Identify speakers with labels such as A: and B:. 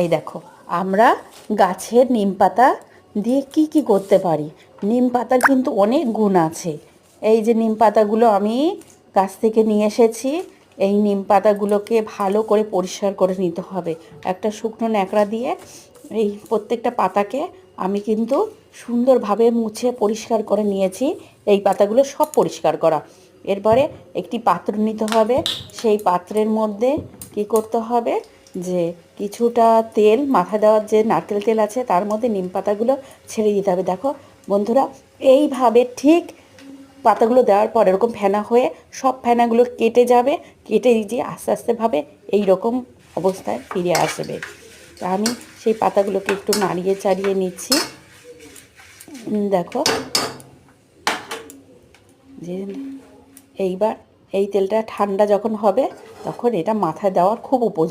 A: এই দেখো, আমরা গাছের নিম পাতা দিয়ে কি কি করতে পারি? নিম পাতার কিন্তু অনেক গুণ আছে। এই যে নিম পাতাগুলো আমি গাছ থেকে নিয়ে এসেছি, এই নিম পাতাগুলোকে ভালো করে পরিষ্কার করে নিতে হবে। একটা শুকনো ন্যাকড়া দিয়ে এই প্রত্যেকটা পাতাকে আমি কিন্তু সুন্দরভাবে মুছে পরিষ্কার করে নিয়েছি। এই পাতাগুলো সব পরিষ্কার করা। এরপরে একটি পাত্র নিতে হবে। সেই পাত্রের মধ্যে কি করতে হবে? যে কিছুটা তেল মাথায় দেওয়ার যে নারকেল তেল আছে, তার মধ্যে নিম পাতাগুলো ছেড়ে দিতে হবে। দেখো বন্ধুরা, এইভাবে ঠিক পাতাগুলো দেওয়ার পর এরকম ফেনা হয়ে সব ফেনাগুলো কেটে যাবে, কেটে দিয়ে আস্তে আস্তে ভাবে এই রকম অবস্থায় ফিরে আসবে। তা আমি সেই পাতাগুলোকে একটু নাড়িয়ে চাড়িয়ে নিচ্ছি। দেখো। যে এইবার এই তেলটা ঠান্ডা যখন হবে, তখন এটা মাথায় দেওয়ার খুব উপযুক্ত